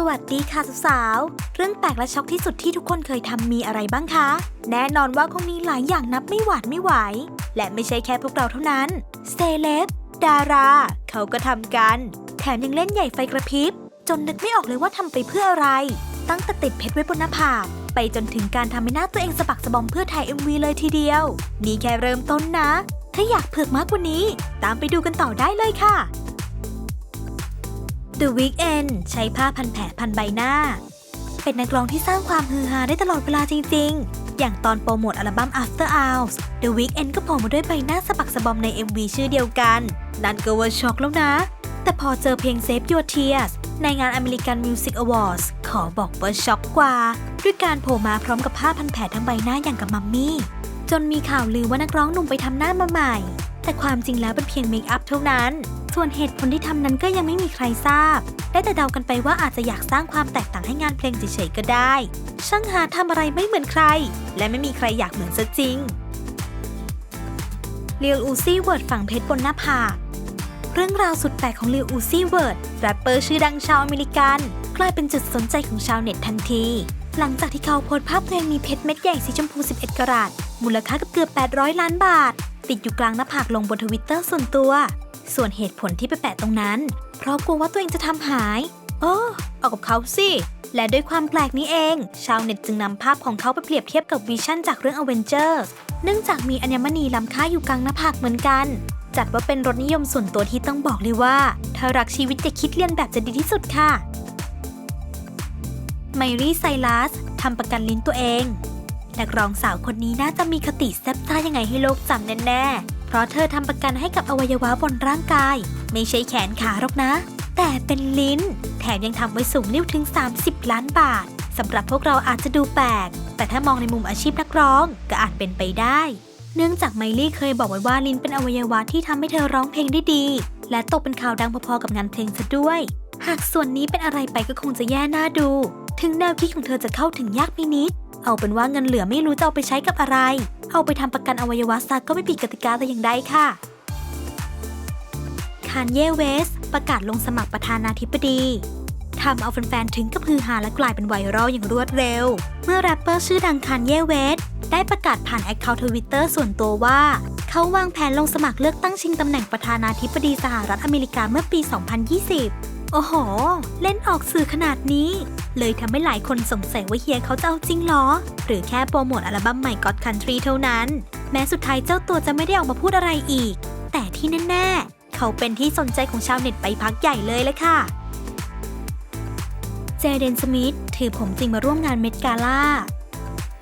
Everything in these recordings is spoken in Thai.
สวัสดีค่ะสาวๆ เรื่องแปลกและช็อกที่สุดที่ทุกคนเคยทำมีอะไรบ้างคะ แน่นอนว่าคงมีหลายอย่างนับไม่หวาดไม่ไหว และไม่ใช่แค่พวกเราเท่านั้น เซเลบ ดารา เขาก็ทำกัน แถมยังเล่นใหญ่ไฟกระพริบ จนนึกไม่ออกเลยว่าทำไปเพื่ออะไร ตั้งแต่ติดเพชรไว้บนหน้าผาก ไปจนถึงการทำให้หน้าตัวเองสะบักสะบอมเพื่อถ่าย MV เลยทีเดียว นี่แค่เริ่มต้นนะ ถ้าอยากเผือกมากกว่านี้ ตามไปดูกันต่อได้เลยค่ะ The Weeknd ใช้ผ้าพันแผลพันใบหน้า เป็นนักร้องที่สร้างความฮือฮาได้ตลอดเวลาจริง ๆ อย่างตอนโปรโมทอัลบั้ม After Hours The Weeknd ก็โผล่มาด้วยใบหน้าสะบักสะบอมใน MV ชื่อเดียวกัน นั่นก็ว่าช็อกแล้วนะ แต่พอเจอเพลง Save Your Tears ในงาน American Music Awards ขอบอกว่าช็อกกว่า ด้วยการโผล่มาพร้อมกับผ้าพันแผลทั้งใบหน้าอย่างกับมัมมี่ จนมีข่าวลือว่านักร้องหนุ่มไปทำหน้ามาใหม่ แต่ความจริงแล้วเป็นเพียงเมคอัพเท่านั้น ส่วนเหตุผลที่ทำนั้นก็ยังไม่มีใครทราบ ได้แต่เดากันไปว่าอาจจะอยากสร้างความแตกต่างให้งานเพลงเฉยๆก็ได้ ช่างหาทำอะไรไม่เหมือนใคร และไม่มีใครอยากเหมือนซะจริงเลียอูซี่เวิร์ดฝังเพชรบนหน้าผากเรื่องราวสุดแปลกของลิวอูซี่เวิร์ดแรปเปอร์ชื่อดังชาวอเมริกัน กลายเป็นจุดสนใจของชาวเน็ตทันที หลังจากที่เขาโพสภาพตัวเองมีเพชรเม็ดใหญ่สีชมพู 11 กรัตมูลค่าเกือบ 800 ล้านบาท ติดอยู่กลางหน้าผากลงบนทวิตเตอร์ส่วนตัว ส่วนเหตุผลที่ไปแปะตรงนั้น เพราะกลัวว่าตัวเองจะทำหายเออเอากับเขาสิ และด้วยความแปลกนี้เอง ชาวเน็ตจึงนำภาพของเขาไปเปรียบเทียบกับวิชั่นจากเรื่อง a v e n g e r เนื่องจากมีอัญมณีล้ำค่าอยู่กลางหน้าผากเหมือนกัน จัดว่าเป็นรสนิยมส่วนตัวที่ต้องบอกเลยว่าถ้ารักชีวิตจะคิดเลียนแบบจะดีที่สุดค่ะไมรี่ไซลัสทำประกันลิ้นตัวเองนักร้องสาวคนนี้น่าจะมีคติแซ่บซ่ายังไงให้โลกจำแน่ๆ เพราะเธอทำประกันให้กับอวัยวะบนร่างกาย ไม่ใช่แขนขาหรอกนะ แต่เป็นลิ้น แถมยังทำไว้สูงนิ้วถึง 30 ล้านบาทสำหรับพวกเราอาจจะดูแปลก แต่ถ้ามองในมุมอาชีพนักร้องก็อาจเป็นไปได้ เนื่องจากไมลี่เคยบอกไว้ว่าลิ้นเป็นอวัยวะที่ทำให้เธอร้องเพลงได้ดี และตกเป็นข่าวดังพอๆกับงานเพลงซะด้วย หากส่วนนี้เป็นอะไรไปก็คงจะแย่น่าดู ถึงแนวคิดของเธอจะเข้าถึงยากไปนิด เอาเป็นว่าเงินเหลือไม่รู้จะเอาไปใช้กับอะไร เอาไปทำประกันอวัยวะซะก็ไม่ผิดกติกาแต่อย่างใดค่ะคานเยเวส ประกาศลงสมัครประธานาธิบดีทำเอาแฟนๆถึงกับฮือฮาและกลายเป็นไวรัลอย่างรวดเร็ว เมื่อแรปเปอร์ชื่อดังคานเยเวส ได้ประกาศผ่านแอคเคาท์ทวิตเตอร์ส่วนตัวว่า เขาวางแผนลงสมัครเลือกตั้งชิงตำแหน่งประธานาธิบดีสหรัฐอเมริกาเมื่อปี 2020 โอ้โห เล่นออกสื่อขนาดนี้ เลยทำให้หลายคนสงสัยว่าเฮียเขาจะเอาจริงหรอ หรือแค่โปรโมทอัลบั้มใหม่ God Country เท่านั้น แม้สุดท้ายเจ้าตัวจะไม่ได้ออกมาพูดอะไรอีก แต่ที่แน่ๆ เขาเป็นที่สนใจของชาวเน็ตไปพักใหญ่เลยเลยค่ะ เจเดนสมิธถือผมจริงมาร่วมงานเมดกาล่า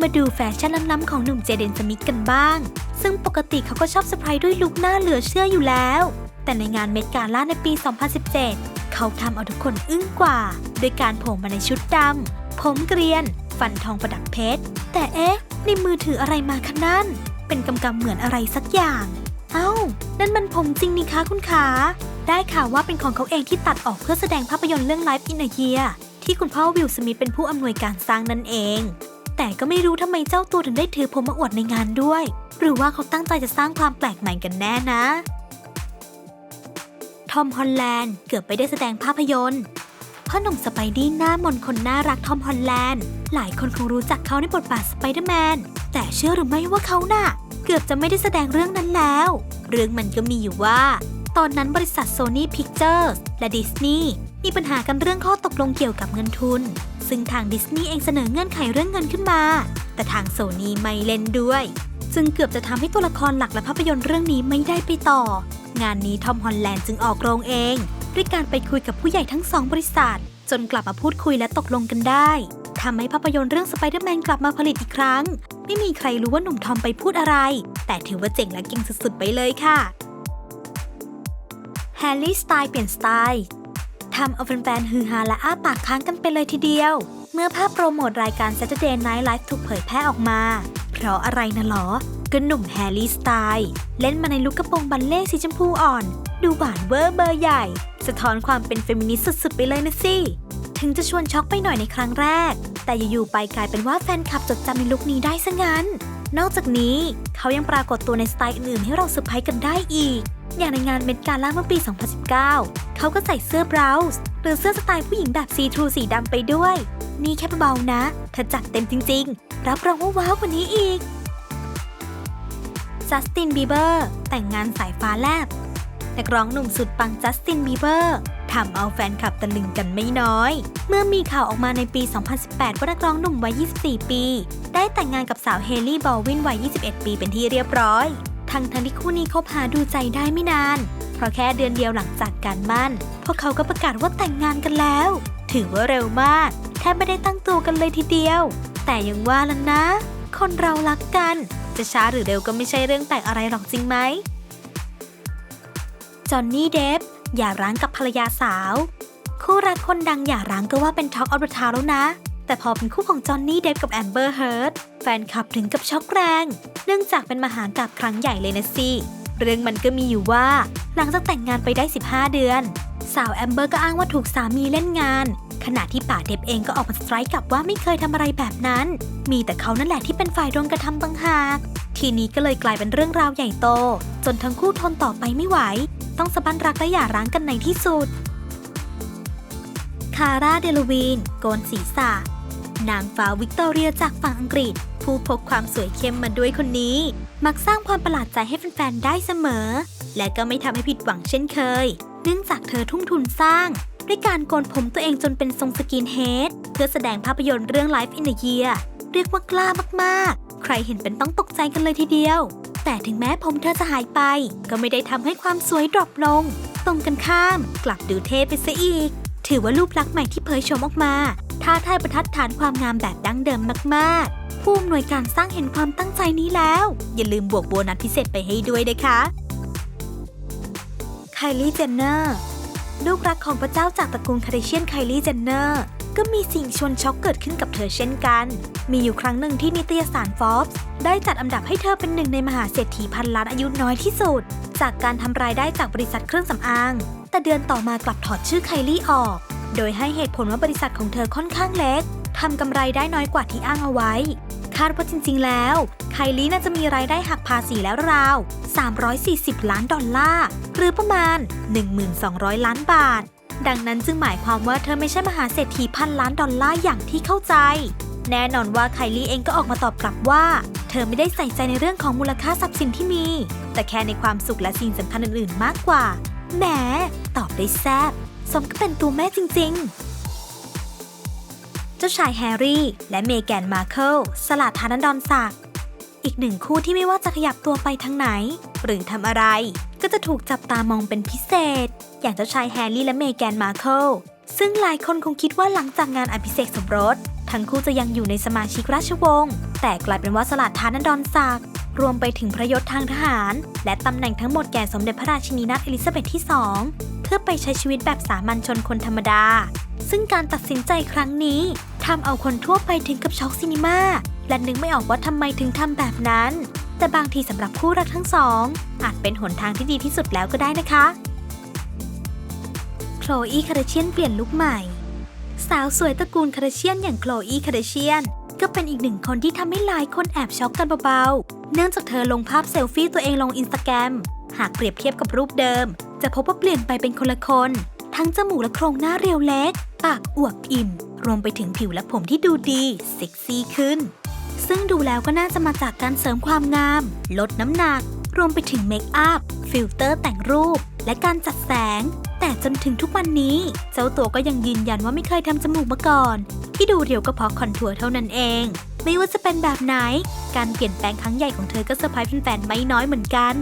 มาดูแฟชั่นล้ำๆของหนุ่มเจเดนสมิธกันบ้าง ซึ่งปกติเขาก็ชอบเซอร์ไพรส์ด้วยลุคหน้าเหลือเชื่ออยู่แล้ว แต่ในงานเมดกาล่าในปี 2017 เขาทำเอาทุกคนอึ้งกว่า โดยการโผล่มาในชุดดำ ผมเกรียน ฟันทองประดับเพชร แต่เอ๊ะ ในมือถืออะไรมาคะนั่น เป็นกำกำเหมือนอะไรสักอย่าง เอ้า นั่นมันผมจริงนี่คะคุณขา ได้ข่าวว่าเป็นของเขาเองที่ตัดออกเพื่อแสดงภาพยนตร์เรื่อง Life in a Year ที่คุณพ่อวิลสมิธเป็นผู้อำนวยการสร้างนั่นเอง แต่ก็ไม่รู้ทำไมเจ้าตัวถึงได้ถือผมมาอวดในงานด้วย หรือว่าเขาตั้งใจจะสร้างความแปลกใหม่กันแน่นะ ทอมฮอลแลนด์เกือบไปได้แสดงภาพยนตร์พ่อหนุ่มสไปดี้หน้ามนคนน่ารักทอมฮอลแลนด์ หลายคนคงรู้จักเขาในบทบาทสไปเดอร์แมน แต่เชื่อหรือไม่ว่าเขาน่ะ เกือบจะไม่ได้แสดงเรื่องนั้นแล้ว เรื่องมันก็มีอยู่ว่า ตอนนั้นบริษัท Sony Pictures และดิสนีย์มีปัญหากันเรื่องข้อตกลงเกี่ยวกับเงินทุน ซึ่งทางดิสนีย์เองเสนอเงื่อนไขเรื่องเงินขึ้นมา แต่ทางโซนีไม่เล่นด้วย จึงเกือบจะทำให้ตัวละครหลักและภาพยนตร์เรื่องนี้ไม่ได้ไปต่อ งานนี้ทอมฮอลแลนด์จึงออกโรงเอง ด้วยการไปคุยกับผู้ใหญ่ทั้งสองบริษัท จนกลับมาพูดคุยและตกลงกันได้ทำให้ภาพยนตร์เรื่องสไปเดอร์แมนกลับมาผลิตอีกครั้ง ไม่มีใครรู้ว่าหนุ่มทอมไปพูดอะไร แต่ถือว่าเจ๋งและเก่งสุดๆไปเลยค่ะแฮร์รี่สไตล์เปลี่ยนสไตล์ทำเอาแฟนๆฮือฮาและอ้าปากค้างกันไปเลยทีเดียว เมื่อภาพโปรโมทรายการ Saturday Night Live ถูกเผยแพร่ออกมา ราะอะไรนะหรอ ก็หนุ่มแฮร์รี่สไตล์เล่นมาในลุคกระโปรงบัลเล่สีชมพูอ่อน ดูหวานเวอร์เบอร์ใหญ่ สะท้อนความเป็นเฟมินิสต์สุดๆไปเลยนะสิ ถึงจะชวนช็อกไปหน่อยในครั้งแรก แต่อยู่ๆไปกลายเป็นว่าแฟนคลับจดจำในลุคนี้ได้ซะงั้น นอกจากนี้เขายังปรากฏตัวในสไตล์อื่นๆให้เราเซอร์ไพรส์กันได้อีก อย่างในงานเมดกาล่าเมื่อปี 2019 เขาก็ใส่เสื้อบราวส์หรือเสื้อสไตล์ผู้หญิงแบบซีทรูสีดำไปด้วย นี่แค่เบาๆนะเธอจัดเต็มจริง ๆ รับรองว่าว้าวกว่านี้อีกจัสตินบีเบอร์แต่งงานสายฟ้าแลบนักร้องหนุ่มสุดปังจัสตินบีเบอร์ทำเอาแฟนคลับตะลึงกันไม่น้อย เมื่อมีข่าวออกมาในปี 2018 ว่านักร้องหนุ่มวัย 24 ปี ได้แต่งงานกับสาวเฮลี่บอลวินวัย 21 ปีเป็นที่เรียบร้อย ทั้งทั้งที่คู่นี้คบหาดูใจได้ไม่นาน เพราะแค่เดือนเดียวหลังจากการมั่น พวกเขาก็ประกาศว่าแต่งงานกันแล้ว ถือว่าเร็วมาก แทบไม่ได้ตั้งตัวกันเลยทีเดียว แต่ยังว่าแล้วนะ คนเรารักกัน จะช้าหรือเร็วก็ไม่ใช่เรื่องแปลกอะไรหรอกจริงไหมจอห์นนี่เดฟอย่าร้างกับภรรยาสาว คู่รักคนดังอย่าร้างก็ว่าเป็นท็อกออฟเดอะทาวแล้วนะ แต่พอเป็นคู่ของจอห์นนี่เดฟกับแอมเบอร์เฮิร์ตแฟนคลับถึงกับช็อกแรง เนื่องจากเป็นมหากาบครั้งใหญ่เลยนะสิเรื่องมันก็มีอยู่ว่า หลังจากแต่งงานไปได้ 15 เดือน สาวแอมเบอร์ก็อ้างว่าถูกสามีเล่นงาน ขณะที่ป่าเดฟเองก็ออกมาสไตร์กลับว่าไม่เคยทำอะไรแบบนั้น มีแต่เขานั่นแหละที่เป็นฝ่ายโดนกระทำต่างหาก ทีนี้ก็เลยกลายเป็นเรื่องราวใหญ่โต จนทั้งคู่ทนต่อไปไม่ไหว ต้องสะบั้นรักและหย่าร้างกันในที่สุดคาร่าเดลวีน โกนศีรษะ นางฟ้าวิกตอเรียจากฝั่งอังกฤษ ผู้พกความสวยเข้มมาด้วยคนนี้ มักสร้างความประหลาดใจให้แฟนๆ ได้เสมอ และก็ไม่ทำให้ผิดหวังเช่นเคย เนื่องจากเธอทุ่มทุนสร้าง ด้วยการโกนผมตัวเองจนเป็นทรงสกินเฮดเพื่อแสดงภาพยนตร์เรื่อง Life in a Year เรียกว่ากล้ามากๆ ใครเห็นเป็นต้องตกใจกันเลยทีเดียว แต่ถึงแม้ผมเธอจะหายไป ก็ไม่ได้ทำให้ความสวยดรอปลง ตรงกันข้าม กลับดูเท่ไปซะอีก ถือว่ารูปลักษณ์ใหม่ที่เผยโฉมออกมา ท้าทายประทัดฐานความงามแบบดั้งเดิมมากๆ ผู้อำนวยการสร้างเห็นความตั้งใจนี้แล้ว อย่าลืมบวกโบนัสพิเศษไปให้ด้วยนะคะไคลี่เจนเนอร์ลูกรักของพระเจ้าจากตระกูลคาริเชียนไคลี่เจนเนอร์ก็มีสิ่งชวนช็อกเกิดขึ้นกับเธอเช่นกัน มีอยู่ครั้งหนึ่งที่นิตยสารฟอบส์ได้จัดอันดับให้เธอเป็นหนึ่งในมหาเศรษฐีพันล้านอายุน้อยที่สุด จากการทำรายได้จากบริษัทเครื่องสำอาง แต่เดือนต่อมากลับถอดชื่อไคลี่ออก โดยให้เหตุผลว่าบริษัทของเธอค่อนข้างเล็กทำกำไรได้น้อยกว่าที่อ้างเอาไว้ คาดว่าจริงๆ แล้ว ไคลี่น่าจะมีรายได้หักภาษีแล้วราว 340 ล้านดอลลาร์ หรือประมาณ 1,200 ล้านบาท ดังนั้นจึงหมายความว่าเธอไม่ใช่มหาเศรษฐีพันล้านดอลลาร์อย่างที่เข้าใจ แน่นอนว่าไคลี่เองก็ออกมาตอบกลับว่า เธอไม่ได้ใส่ใจในเรื่องของมูลค่าทรัพย์สินที่มี แต่แค่ในความสุขและสิ่งสำคัญอื่นๆ มากกว่า แหม ตอบได้แซ่บ สมก็เป็นตัวแม่จริงๆ เจ้าชายแฮร์รี่ และเมแกนมาเคิลสลัดธนดรศักดิ์อีกหนึ่งคู่ที่ไม่ว่าจะขยับตัวไปทางไหน หรือทำอะไร ก็จะถูกจับตามองเป็นพิเศษ อย่างเจ้าชายแฮร์รี่และเมแกนมาเคิลซึ่งหลายคนคงคิดว่าหลังจากงานอภิเษกสมรส ทั้งคู่จะยังอยู่ในสมาชิกราชวงศ์แต่กลายเป็นว่าสลัดธนดรศักดิ์รวมไปถึงพระยศทางทหาร และตำแหน่งทั้งหมดแก่สมเด็จพระราชินีนาถเอลิซาเบธที่ 2 เพื่อไปใช้ชีวิตแบบสามัญชนคนธรรมดา ซึ่งการตัดสินใจครั้งนี้ทำเอาคนทั่วไปถึงกับช็อกซินิมาและนึกไม่ออกว่าทำไมถึงทำแบบนั้น แต่บางทีสำหรับคู่รักทั้งสอง อาจเป็นหนทางที่ดีที่สุดแล้วก็ได้นะคะโคลอีคาร์เชียนเปลี่ยนลุคใหม่ สาวสวยตระกูลคาร์เชียนอย่างโคลอีคาร์เชียนก็เป็นอีกหนึ่งคนที่ทำให้หลายคนแอบช็อกกันเบาๆ เนื่องจากเธอลงภาพเซลฟี่ตัวเองลงอินสตาแกรมหากเปรียบเทียบกับรูปเดิม จะพบว่าเปลี่ยนไปเป็นคนละคน ทั้งจมูกและโครงหน้าเรียวเล็ก ปากอวบอิ่ม รวมไปถึงผิวและผมที่ดูดีเซ็กซี่ขึ้น ซึ่งดูแล้วก็น่าจะมาจากการเสริมความงาม ลดน้ำหนัก รวมไปถึงเมคอัพ ฟิลเตอร์แต่งรูป และการจัดแสง แต่จนถึงทุกวันนี้ เจ้าตัวก็ยังยืนยันว่าไม่เคยทำจมูกมาก่อน ที่ดูเรียวก็เพราะคอนทัวร์เท่านั้นเอง ไม่ว่าจะเป็นแบบไหน การเปลี่ยนแปลงครั้งใหญ่ของเธอก็เซอร์ไพรส์แฟนๆไม่น้อยเหมือนกัน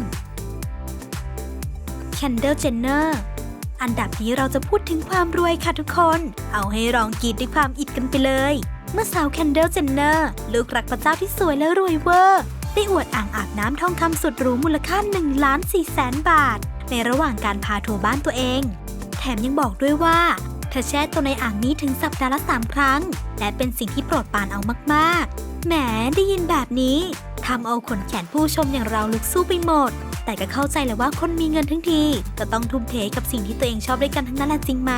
นเดลเจนเนอร์ อันดับนี้เราจะพูดถึงความรวยค่ะทุกคน เอาให้ร้องกรีดด้วยความอิดกันไปเลย เมื่อสาวแคนเดลเจนเนอร์ลูกรักพระเจ้าที่สวยและรวยเวอร์ ได้อวดอ่างอาบน้ำทองคำสุดหรูมูลค่า1ล้าน4แสนบาท ในระหว่างการพาทัวร์บ้านตัวเอง แถมยังบอกด้วยว่าเธอแช่ตัวในอ่างนี้ถึงสัปดาห์ละ 3 ครั้ง และเป็นสิ่งที่โปรดปานเอามาก ๆ แหมได้ยินแบบนี้ทำเอาขนแขนผู้ชมอย่างเราลุกสู้ไปหมด แต่ก็เข้าใจแหละว่าคนมีเงินทั้งที ก็ต้องทุ่มเทกับสิ่งที่ตัวเองชอบด้วยกันทั้งนั้นแหละจริงไหม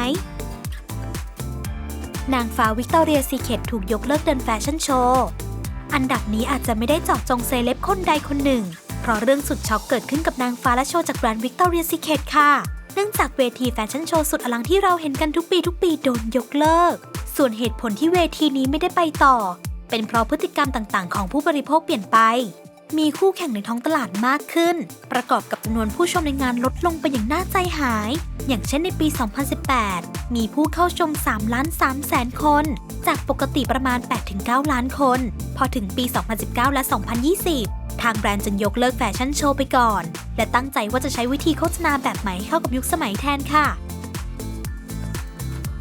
นางฟ้าวิกตอเรียซีเคทถูกยกเลิกเดินแฟชั่นโชว์ อันดับนี้อาจจะไม่ได้เจาะจงเซเลบคนใดคนหนึ่ง เพราะเรื่องสุดช็อกเกิดขึ้นกับนางฟ้าและโชว์จากแบรนด์วิกตอเรียซีเคทค่ะ เนื่องจากเวทีแฟชั่นโชว์สุดอลังที่เราเห็นกันทุกปีทุกปีโดนยกเลิก ส่วนเหตุผลที่เวทีนี้ไม่ได้ไปต่อ เป็นเพราะพฤติกรรมต่างๆ ของผู้บริโภคเปลี่ยนไป มีคู่แข่งในท้องตลาดมากขึ้น ประกอบกับจำนวนผู้ชมในงานลดลงไปอย่างน่าใจหาย อย่างเช่นในปี 2018 มีผู้เข้าชม 3 ล้าน3แสนคน จากปกติประมาณ 8-9 ล้านคน พอถึงปี 2019 และ 2020 ทางแบรนด์จึงยกเลิกแฟชั่นโชว์ไปก่อน และตั้งใจว่าจะใช้วิธีโฆษณาแบบใหม่เข้ากับยุคสมัยแทนค่ะ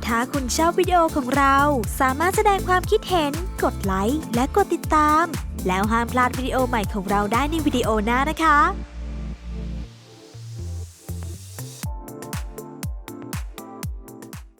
ถ้าคุณชอบวิดีโอของเรา สามารถแสดงความคิดเห็น กดไลค์ และกดติดตาม แล้วห้ามพลาดวิดีโอใหม่ของเราได้ในวิดีโอหน้านะคะ